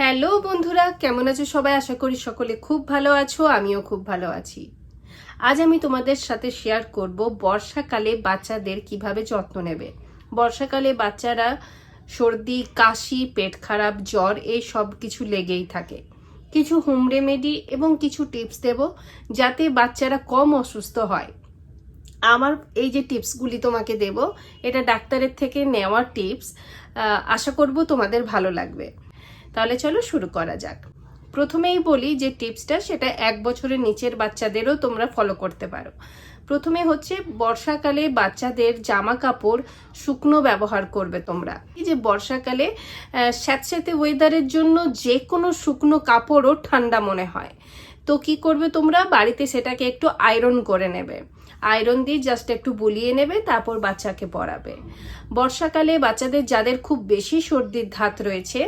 Hello বন্ধুরা, কেমন আছো সবাই? আশা করি সকলে খুব ভালো আছো, আমিও খুব ভালো আছি। আজ আমি তোমাদের সাথে শেয়ার করব বর্ষাকালে বাচ্চাদের কীভাবে যত্ন নেবে। বর্ষাকালে বাচ্চারা সর্দি, কাশি, পেট খারাপ, জ্বর, এই সব কিছু লেগেই থাকে। কিছু হোম রেমেডি এবং কিছু টিপস দেব যাতে বাচ্চারা কম অসুস্থ হয়। আমার এই যে টিপসগুলি তোমাকে দেব, এটা ডাক্তারের থেকে নেওয়া টিপস আশা করব তোমাদের ভালো লাগবে। তাহলে চলো শুরু করা যাক। প্রথমেই বলি যে টিপসটা, সেটা এক বছরের নিচের বাচ্চাদেরও তোমরা ফলো করতে পারো। প্রথমে হচ্ছে বর্ষাকালে বাচ্চাদের জামা কাপড় শুকনো ব্যবহার করবে তোমরা। এই যে বর্ষাকালে স্যাঁতস্যাঁতে ওয়েদারের জন্য যে কোনো শুকনো কাপড়ও ঠান্ডা মনে হয়। তো কি করবে তোমরা? বাড়িতে সেটাকে একটু আয়রন করে নেবে। আয়রন দিয়ে জাস্ট একটু বুলিয়ে নেবে, তারপর বাচ্চাকে পরাবে বর্ষাকালে বাচ্চাদের যাদের খুব বেশি সর্দির ধাত রয়েছে,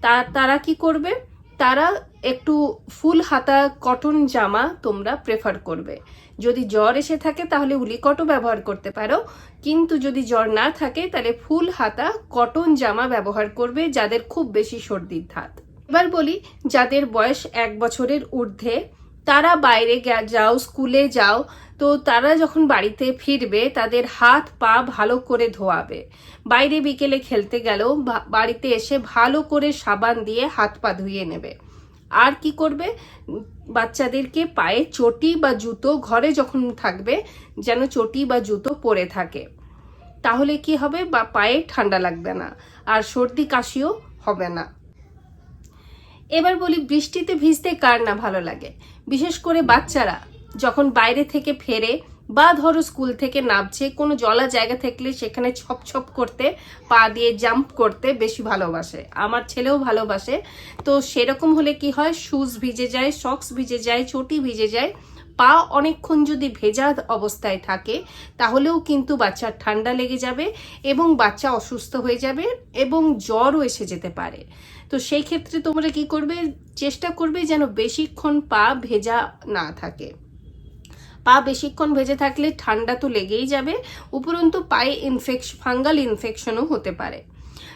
তা, তারা কি করবে? তারা একটু ফুল হাতা কটন জামা তোমরা প্রেফার করবে। যদি জ্বর এসে থাকে তাহলে উলিকটও ব্যবহার করতে পারো। কিন্তু যদি জ্বর না থাকে তাহলে ফুল হাতা কটন জামা ব্যবহার করবে যাদের খুব বেশি সর্দির ধাত। এবার বলি, যাদের বয়স এক বছরের ঊর্ধ্বে, তারা বাইরে যাও, স্কুলে যাও, তো তারা যখন বাড়িতে ফিরবে, তাদের হাত পা ভালো করে ধোয়াবে। বাইরে বিকেলে খেলতে গেলেও বাড়িতে এসে ভালো করে সাবান দিয়ে হাত পা ধুয়ে নেবে। আর কি করবে? বাচ্চাদেরকে পায়ে চটি বা জুতো ঘরে যখন থাকবে, যেন চটি বা জুতো পরে থাকে। তাহলে কি হবে? বা, পায়ে ঠান্ডা লাগবে না। আর সর্দি কাশিও হবে না। এবার বলি বৃষ্টিতে ভিজতে কার না ভালো লাগে? বিশেষ করে বাচ্চারা, যখন বাইরে থেকে ফেরে বা ধরো স্কুল থেকে নামছে, কোনো জলা জায়গা থাকলে সেখানে ছপ ছপ করতে, পা দিয়ে জাম্প করতে বেশি ভালোবাসে। আমার ছেলেও ভালোবাসে। তো সেরকম হলে কি হয় শুজ ভিজে যায় সক্স ভিজে যায়, চটি ভিজে যায়, পা অনেকক্ষণ যদি ভেজা অবস্থায় থাকে, তাহলেও কিন্তু বাচ্চার ঠান্ডা লেগে যাবে এবং বাচ্চা অসুস্থ হয়ে যাবে এবং জ্বরও এসে যেতে পারে। তো সেই ক্ষেত্রে তোমরা কি করবে, চেষ্টা করবে যেন বেশিক্ষণ পা ভেজা না থাকে। পা বেশিক্ষণ ভেজে থাকলে ঠান্ডা তো লেগেই যাবে, উপরন্তু পায়ে ইনফেকশ ফাঙ্গাল ইনফেকশনও হতে পারে।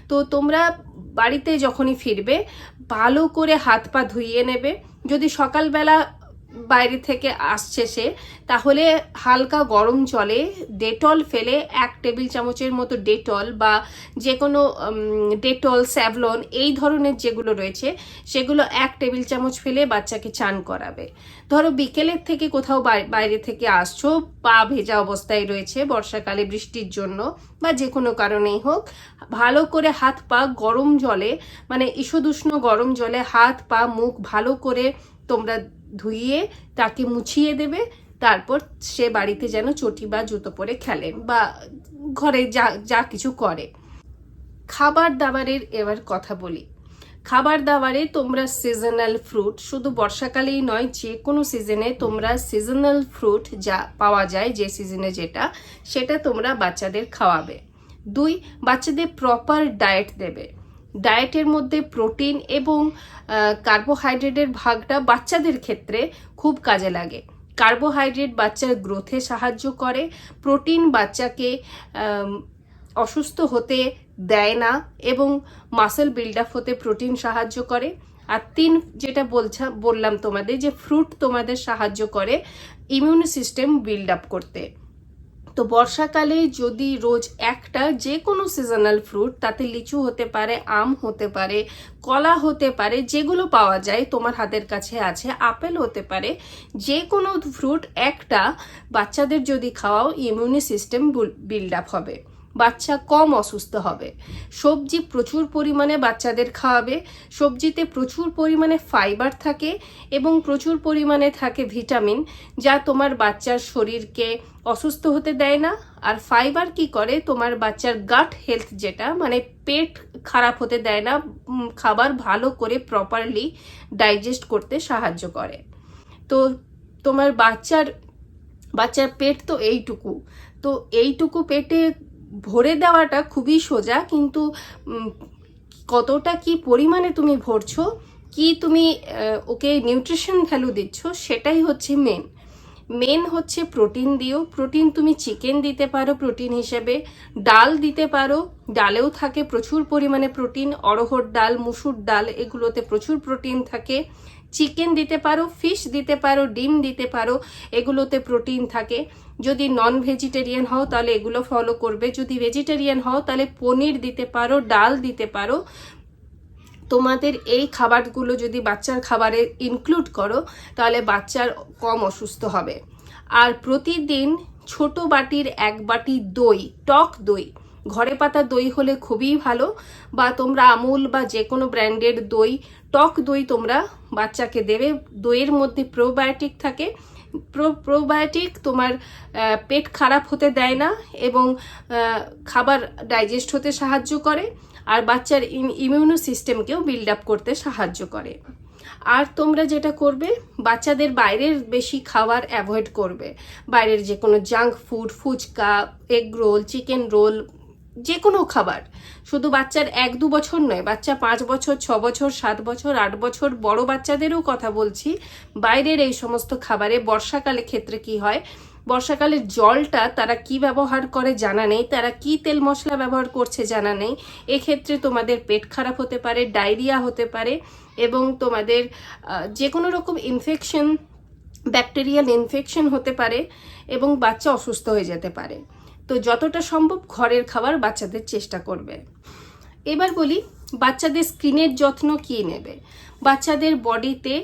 তো তোমরা বাড়িতে যখনই ফিরবে, ভালো করে হাত পা ধুইয়ে নেবে। যদি সকালবেলা বাইরে থেকে আসছে সে, তাহলে হালকা গরম জলে ডেটল ফেলে এক টেবিল চামচের মতো ডেটল বা যে কোনো ডেটল, স্যাভলন এই ধরনের যেগুলো রয়েছে, সেগুলো এক টেবিল চামচ ফেলে বাচ্চাকে চান করাবে। ধরো বিকেলের থেকে কোথাও বাইরে থেকে আসছো, পা ভেজা অবস্থায় রয়েছে বর্ষাকালে বৃষ্টির জন্য বা যে কোনো কারণেই হোক, ভালো করে হাত পা গরম জলে মানে ঈষদুষ্ণ গরম জলে হাত পা মুখ ভালো করে তোমরা ধুইয়ে তাকে মুছিয়ে দেবে, তারপর সে বাড়িতে যেন চটি বা জুতো পরে খেলে বা ঘরে যা যা কিছু করে। খাবার দাবারের এবার কথা বলি। খাবার দাবারে তোমরা সিজনাল ফ্রুট শুধু বর্ষাকালেই নয় যে কোনো সিজনে তোমরা সিজনাল ফ্রুট যা পাওয়া যায়, যে সিজনে যেটা, সেটা তোমরা বাচ্চাদের খাওয়াবে। দুই, বাচ্চাদের প্রপার ডায়েট দেবে। ডায়েটের মধ্যে প্রোটিন এবং কার্বোহাইড্রেটের ভাগটা বাচ্চাদের ক্ষেত্রে খুব কাজে লাগে। কার্বোহাইড্রেট বাচ্চার গ্রোথে সাহায্য করে, প্রোটিন বাচ্চাকে অসুস্থ হতে দেয় না এবং মাসেল বিল্ড আপ হতে প্রোটিন সাহায্য করে। আর তিন, যেটা বলছা, বললাম তোমাদের যে ফ্রুট তোমাদের সাহায্য করে, ইমিউন সিস্টেম বিল্ড আপ করতে। তো বর্ষাকালে যদি রোজ একটা যে কোনো সিজনাল ফ্রুট তাতে লিচু হতে পারে, আম হতে পারে, কলা হতে পারে, যেগুলো পাওয়া যায় তোমার হাতের কাছে আছে, আপেল হতে পারে, যে কোনো ফ্রুট একটা বাচ্চাদের যদি খাওয়াও ইমিউনি সিস্টেম বিল্ড আপ হবে। বাচ্চা কম অসুস্থ হবে। সবজি প্রচুর পরিমাণে বাচ্চাদের খাওয়াবে, সবজিতে প্রচুর পরিমাণে ফাইবার থাকে এবং প্রচুর পরিমাণে থাকে ভিটামিন যা তোমার বাচ্চার শরীরকে অসুস্থ হতে দেয় না। আর ফাইবার কি করে? তোমার বাচ্চার গাট হেলথ যেটা মানে পেট খারাপ হতে দেয় না খাবার ভালো করে প্রপারলি ডাইজেস্ট করতে সাহায্য করে। তো তোমার বাচ্চার বাচ্চার পেট তো এইটুকু। তো এইটুকু পেটে ভরে দেওয়াটা খুবই সোজা, কিন্তু কতটা কি পরিমাণে তুমি ভরছো, কি তুমি ওকে নিউট্রিশন ভ্যালু দিচ্ছ, সেটাই হচ্ছে মেন মেন হচ্ছে প্রোটিন দিও। প্রোটিন তুমি চিকেন দিতে পারো প্রোটিন হিসেবে, ডাল দিতে পারো। ডালেও থাকে প্রচুর পরিমাণে প্রোটিন, অড়হর ডাল, মুসুর ডাল, এগুলোতে প্রচুর প্রোটিন থাকে। চিকেন দিতে পারো ফিশ দিতে পারো, ডিম দিতে পারো, এগুলোতে প্রোটিন থাকে। যদি নন ভেজিটেরিয়ান হও তাহলে এগুলো ফলো করবে। যদি ভেজিটেরিয়ান হও তাহলে পনির দিতে পারো, ডাল দিতে পারো। তোমাদের এই খাবারগুলো যদি বাচ্চার খাবারে ইনক্লুড করো, তাহলে বাচ্চার কম অসুস্থ হবে। আর প্রতিদিন ছোট বাটির এক বাটি দই, টক দই, ঘরে পাতা দই হলে খুবই ভালো। বা তোমরা আমুল বা যে কোনো ব্র্যান্ডের দই টক দই তোমরা বাচ্চাকে দেবে। দইয়ের মধ্যে প্রোবায়োটিক থাকে। প্রো প্রোবায়োটিক তোমার পেট খারাপ হতে দেয় না এবং খাবার ডাইজেস্ট হতে সাহায্য করে আর বাচ্চার ইমিউনো সিস্টেমকেও বিল্ড আপ করতে সাহায্য করে। আর তোমরা যেটা করবে, বাচ্চাদের বাইরের বেশি খাবার অ্যাভয়েড করবে। বাইরের যে কোনো junk food phuchka egg roll chicken roll যে কোনো খাবার। শুধু বাচ্চার এক, দু বছর নয়, বাচ্চা পাঁচ বছর, ছ বছর, সাত বছর, আট বছর, বড় বাচ্চাদেরও কথা বলছি। বাইরের এই সমস্ত খাবারে বর্ষাকালে ক্ষেত্রে কি হয়? বর্ষাকালের জলটা তারা কি ব্যবহার করে জানা নেই, তারা কি তেল মশলা ব্যবহার করছে জানা নেই। এক্ষেত্রে তোমাদের পেট খারাপ হতে পারে, ডায়রিয়া হতে পারে এবং তোমাদের যে কোনো রকম ইনফেকশন ব্যাকটেরিয়াল ইনফেকশন হতে পারে এবং বাচ্চা অসুস্থ হয়ে যেতে পারে। তো যতটা সম্ভব ঘরের খাবার বাচ্চাদের চেষ্টা করবে। এবার বলি, বাচ্চাদের স্কিনের যত্ন কী নেবে? বাচ্চাদের বডিতে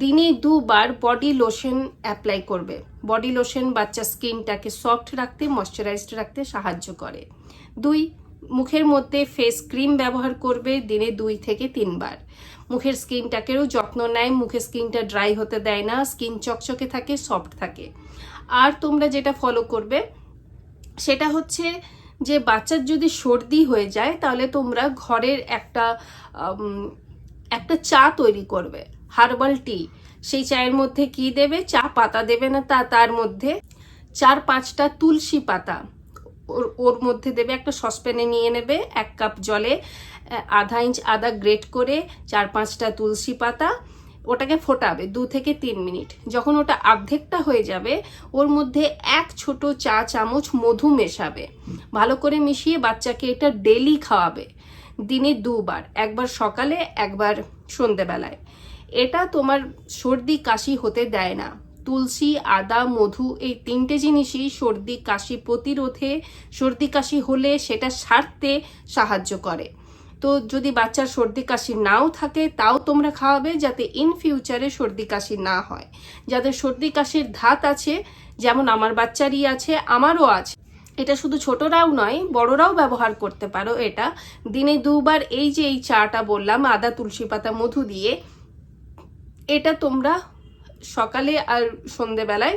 দিনে দুবার বডি লোশন অ্যাপ্লাই করবে। বডি লোশন বাচ্চা স্কিনটাকে সফট রাখতে, ময়শ্চারাইজড রাখতে সাহায্য করে। দুই, মুখের মধ্যে ফেস ক্রিম ব্যবহার করবে দিনে দুই থেকে তিনবার। মুখের স্কিনটাকেও যত্ন নেয়, মুখের স্কিনটা ড্রাই হতে দেয় না, স্কিন চকচকে থাকে, সফট থাকে। আর তোমরা যেটা ফলো করবে সেটা হচ্ছে যে বাচ্চার যদি সর্দি হয়ে যায়, তাহলে তোমরা ঘরের একটা একটা চা তৈরি করবে, হার্বাল টি। সেই চায়ের মধ্যে কি দেবে? চা পাতা দেবে না তা, তার মধ্যে চার পাঁচটা তুলসী পাতা। ওর ওর মধ্যে দেবে একটা সসপ্যানে নিয়ে নেবে এক কাপ জলে আধা ইঞ্চ আদা গ্রেট করে চার পাঁচটা তুলসী পাতা। ওটাকে ফোটাবে দু থেকে তিন মিনিট। যখন ওটা অর্ধেকটা হয়ে যাবে, ওর মধ্যে এক ছোট চা চামচ মধু মেশাবে। ভালো করে মিশিয়ে বাচ্চাকে এটা ডেলি খাওয়াবে। দিনে দুবার, একবার সকালে, একবার সন্ধেবেলায়। এটা তোমার সর্দি, কাশি হতে দেয় না। তুলসী, আদা, মধু এই তিনটে জিনিসই সর্দি, কাশি প্রতিরোধে, সর্দি, কাশি হলে সেটা সারতে সাহায্য করে। তো যদি বাচ্চার সর্দি কাশি নাও থাকে, তাও তোমরা খাওয়াবে যাতে ইন ফিউচারে সর্দি কাশি না হয়। যাদের সর্দি কাশির ধাত আছে, যেমন আমার বাচ্চারই আছে, আমারও আছে। এটা শুধু ছোটরাও নয়, বড়রাও ব্যবহার করতে পারো এটা। দিনে দুবার এই যে এই চাটা বললাম, আদা, তুলসী পাতা, মধু দিয়ে, এটা তোমরা সকালে আর সন্ধেবেলায়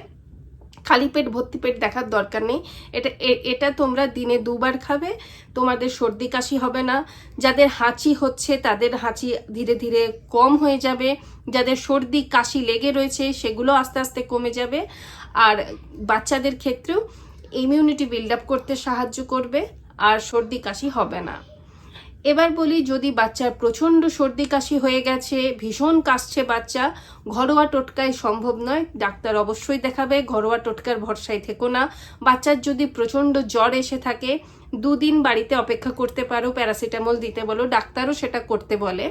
খালি পেট ভর্তি পেট দেখার দরকার নেই। এটা এটা তোমরা দিনে দুবার খাবে, তোমাদের সর্দি কাশি হবে না। যাদের হাঁচি হচ্ছে, তাদের হাঁচি ধীরে ধীরে কম হয়ে যাবে। যাদের সর্দি কাশি লেগে রয়েছে, সেগুলো আস্তে আস্তে কমে যাবে। আর বাচ্চাদের ক্ষেত্রেও ইমিউনিটি বিল্ড আপ করতে সাহায্য করবে, আর সর্দি কাশি হবে না। এবার বলি, যদি বাচ্চার প্রচণ্ড সর্দি কাশি হয়ে গেছে, ভীষণ কাশছে বাচ্চা, ঘরোয়া টোটকায় সম্ভব নয়। ডাক্তার অবশ্যই দেখাবে, ঘরোয়া টোটকার ভরসায় থেকো না। বাচ্চার যদি প্রচণ্ড জ্বর এসে থাকে, দুদিন বাড়িতে অপেক্ষা করতে পারো, প্যারাসিটামল দিতে বলো, ডাক্তারও সেটা করতে বলে।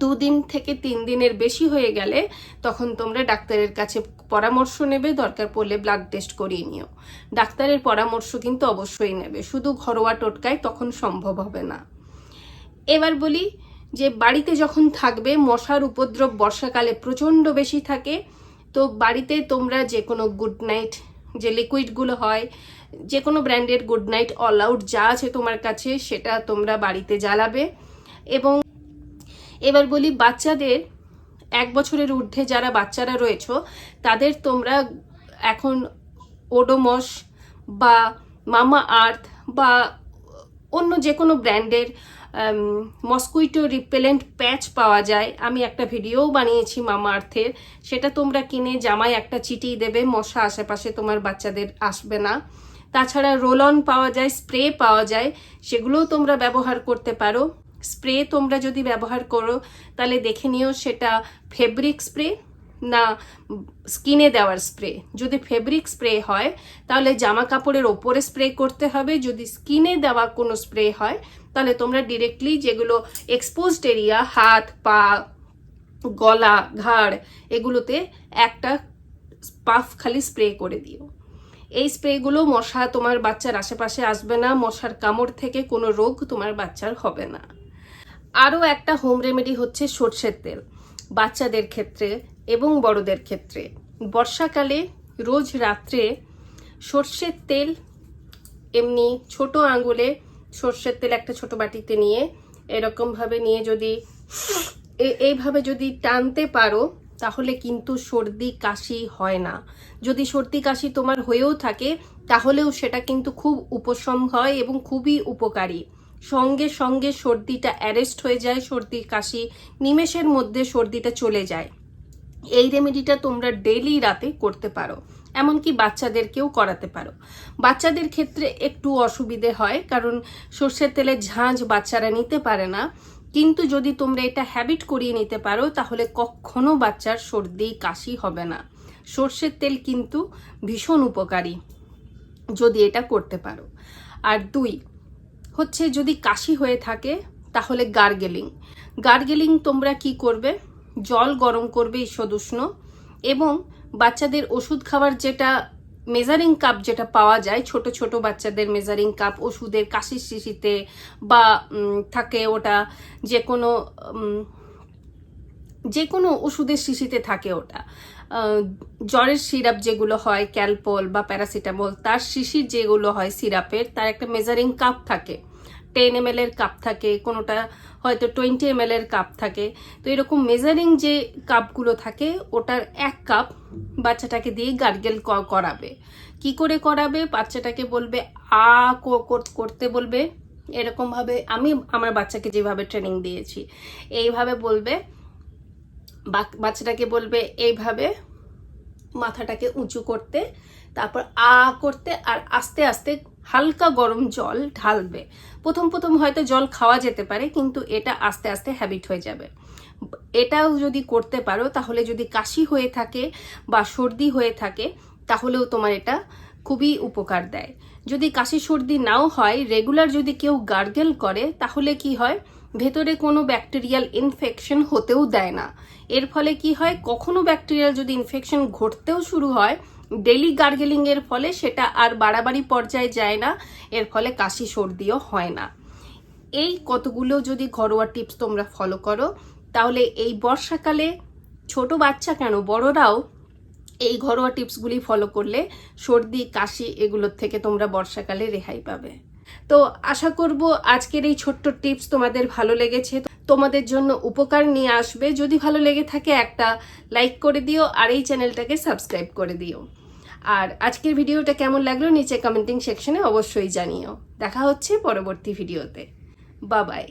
দুদিন থেকে তিন দিনের বেশি হয়ে গেলে তখন তোমরা ডাক্তারের কাছে পরামর্শ নেবে, দরকার পড়লে ব্লাড টেস্ট করিয়ে নিও। ডাক্তারের পরামর্শ কিন্তু অবশ্যই নেবে, শুধু ঘরোয়া টোটকায় তখন সম্ভব হবে না। এবার বলি যে বাড়িতে যখন থাকবে, মশার উপদ্রব বর্ষাকালে প্রচণ্ড বেশি থাকে, তো বাড়িতে তোমরা যে কোনো গুড নাইট যে লিকুইডগুলো হয়, যে কোনো ব্র্যান্ডের গুড নাইট অল আউট যা আছে তোমার কাছে, সেটা তোমরা বাড়িতে জ্বালাবে। এবং এবার বলি বাচ্চাদের, এক বছরের ঊর্ধ্বে যারা বাচ্চারা রয়েছে, তাদের তোমরা এখন ওডোমস বা মামা আর্থ বা অন্য যে কোনো ব্র্যান্ডের মসকুইটো রিপেলেন্ট প্যাচ পাওয়া যায়। আমি একটা ভিডিও বানিয়েছি মামা আর্থের। সেটা তোমরা কিনে জামায় একটা চিটিয়ে দেবে, মশা আশেপাশে তোমার বাচ্চাদের আসবে না। তাছাড়া রোল অন পাওয়া যায় স্প্রে পাওয়া যায়, সেগুলোও তোমরা ব্যবহার করতে পারো। স্প্রে তোমরা যদি ব্যবহার করো, তাহলে দেখে নিও সেটা ফেব্রিক স্প্রে না, স্কিনে দেওয়ার স্প্রে। যদি ফেব্রিক স্প্রে হয়, তাহলে জামা কাপড়ের ওপরে স্প্রে করতে হবে। যদি স্কিনে দেওয়া কোনো স্প্রে হয়, তাহলে তোমরা ডিরেক্টলি যেগুলো এক্সপোজড এরিয়া হাত, পা, গলা, ঘাড়, এগুলোতে একটা পাফ খালি স্প্রে করে দিও। এই স্প্রেগুলো মশা তোমার বাচ্চার আশেপাশে আসবে না, মশার কামড় থেকে কোনো রোগ তোমার বাচ্চার হবে না। আরও একটা হোম রেমেডি হচ্ছে সর্ষের তেল। বাচ্চাদের ক্ষেত্রে এবং বড়দের ক্ষেত্রে। বর্ষাকালে রোজ রাত্রে সর্ষের তেল, এমনি ছোট আঙ্গুলে সর্ষের তেল একটা ছোট বাটিতে নিয়ে এরকমভাবে নিয়ে যদি এইভাবে যদি টানতে পারো, তাহলে কিন্তু সর্দি কাশি হয় না। যদি সর্দি কাশি তোমার হয়েও থাকে, তাহলেও সেটা কিন্তু খুব উপশম হয় এবং খুবই উপকারী। সঙ্গে সঙ্গে সর্দিটা অ্যারেস্ট হয়ে যায়, সর্দি কাশি নিমেষের মধ্যে সর্দিটা চলে যায়। এই রেমেডিটা তোমরা ডেলি রাতে করতে পারো। এমনকি বাচ্চাদেরকেও করাতে পারো। বাচ্চাদের ক্ষেত্রে একটু অসুবিধে হয়, কারণ সর্ষের তেলের ঝাঁঝ বাচ্চারা নিতে পারে না। কিন্তু যদি তোমরা এটা হ্যাবিট করিয়ে নিতে পারো, তাহলে কখনো বাচ্চার সর্দি, কাশি হবে না। সর্ষের তেল কিন্তু ভীষণ উপকারী যদি এটা করতে পারো। আর দুই, হচ্ছে যদি কাশি হয়ে থাকে, তাহলে গার্গেলিং গার্গেলিং তোমরা কি করবে? জল গরম করবে ঈষদুষ্ণ এবং বাচ্চাদের ওষুধ খাবার যেটা মেজারিং কাপ যেটা পাওয়া যায়, ছোট ছোট বাচ্চাদের মেজারিং কাপ ওষুধের কাশির শিশিতে বা থাকে ওটা যে কোনো যে কোনো ওষুধের শিশিতে থাকে ওটা। জ্বরের সিরাপ যেগুলো হয়, ক্যালপল বা প্যারাসিটামল, তার শিশির যেগুলো হয় সিরাপের, তার একটা মেজারিং কাপ থাকে। টেন এম এর কাপ থাকে, কোনোটা হয়তো টোয়েন্টি এম এর কাপ থাকে। তো এরকম মেজারিং যে কাপগুলো থাকে, ওটার এক কাপ বাচ্চাটাকে দিয়ে গার্গেল করাবে। কি করে করাবে? বাচ্চাটাকে বলবে, আ করতে বলবে। এরকমভাবে আমি আমার বাচ্চাকে যেভাবে ট্রেনিং দিয়েছি, এইভাবে বলবে। বাচ্চাটাকে বলবে, এইভাবে মাথাটাকে উঁচু করতে, তারপর আ করতে আর আস্তে আস্তে হালকা গরম জল ঢালবে। প্রথম প্রথম হয়তো জল খাওয়া যেতে পারে, কিন্তু এটা আস্তে আস্তে হ্যাবিট হয়ে যাবে। এটাও যদি করতে পারো, তাহলে যদি কাশি হয়ে থাকে বা সর্দি হয়ে থাকে, তাহলেও তোমার এটা খুবই উপকার দেয়। যদি কাশি সর্দি নাও হয় রেগুলার যদি কেউ গার্গেল করে, তাহলে কি হয়? ভেতরে কোনো ব্যাকটেরিয়াল ইনফেকশন হতেও দেয় না। এর ফলে কি হয়? কখনো ব্যাকটেরিয়াল যদি ইনফেকশন ঘটতেও শুরু হয় ডেলি গার্গেলিং এর ফলে সেটা আর বাড়াবাড়ি পর্যায়ে যায় না, এর ফলে কাশি, সর্দিও হয় না। এই কতগুলো যদি ঘরোয়া টিপস তোমরা ফলো করো, তাহলে এই বর্ষাকালে ছোট বাচ্চা কেন, বড়রাও এই ঘরোয়া টিপসগুলি ফলো করলে সর্দি, কাশি এগুলোর থেকে তোমরা বর্ষাকালে রেহাই পাবে। তো আশা করব আজকের এই ছোট্ট টিপস তোমাদের ভালো লেগেছে। তোমাদের জন্য উপকার নিয়ে আসবে। যদি ভালো লেগে থাকে একটা লাইক করে দিও আর এই চ্যানেলটাকে সাবস্ক্রাইব করে দিও। আর আজকের ভিডিওটা কেমন লাগল নিচে কমেন্টিং সেকশনে অবশ্যই জানিও। দেখা হচ্ছে পরবর্তী ভিডিওতে। বাবাই